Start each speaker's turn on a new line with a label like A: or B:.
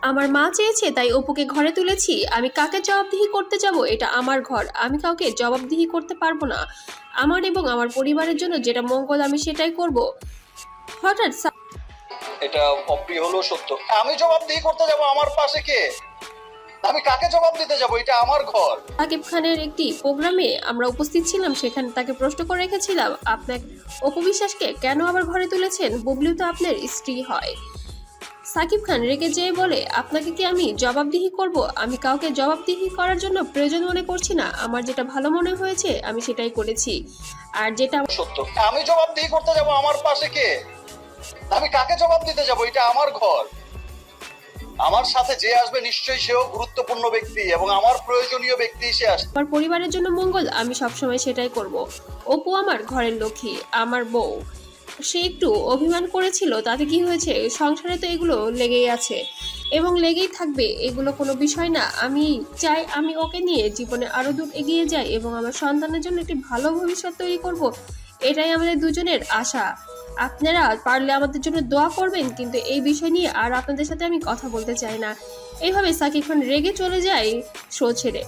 A: আমার মা চেয়েছে তাই অপুকে ঘরে তুলেছি। আমি কাকে জবাবদিহি করতে যাব? এটা আমার ঘর। আমি কাউকে জবাবদিহি করতে পারব না। আমার এবং আমার পরিবারের জন্য যেটা মঙ্গল আমি সেটাই করব। হঠাৎ
B: এটা অপ্রিয় হলেও সত্য। আমি জবাবদিহি করতে যাব আমার পাশে কে? আমি কাকে জবাব দিতে যাব? এটা আমার ঘর।
A: সাকিব খানের একটি প্রোগ্রামে আমরা উপস্থিত ছিলাম সেখানে তাকে প্রশ্ন করে রেখেছিলাম আপনার অপু বিশ্বাসকে কেন আবার ঘরে তুলেছেন? বুবলিও তো আপনার স্ত্রী হয়। সাকিব খান রেগে যেয়ে বলে আপনাকে কি আমি জবাবদিহি করব? আমি কাউকে জবাবদিহি করার জন্য প্রয়োজন মনে করছি না। আমার যেটা ভালো মনে হয়েছে আমি সেটাই করেছি। আর যেটা
B: সত্য। আমি জবাবদিহি করতে যাব আমার পাশে কে? আমি কাকে জবাব দিতে যাব? এটা আমার ঘর। আমার সাথে যে আসবে নিশ্চয়ই সেও গুরুত্বপূর্ণ ব্যক্তি এবং আমার প্রয়োজনীয় ব্যক্তি সে আসবে।
A: আমার পরিবারের জন্য মঙ্গল আমি সবসময় সেটাই করব। অপু আমার ঘরের লক্ষ্মী আমার বউ। সে একটু অভিমান করেছিল, তাতে কি হয়েছে? সংসারে তো এগুলো লেগেই আছে। এবং লেগেই থাকবে, এগুলো কোনো বিষয় না। আমি চাই আমি ওকে নিয়ে জীবনে আরও দূর এগিয়ে যাই এবং আমার সন্তানের জন্য একটি ভালো ভবিষ্যৎ তৈরি করব। এটাই আমাদের দুজনের আশা। আপনারা পারলে আমাদের জন্য দোয়া করবেন, কিন্তু এই বিষয় নিয়ে আর আপনাদের সাথে আমি কথা বলতে চাই না। এইভাবে সাকিব খান রেগে চলে যায় শো ছেড়ে।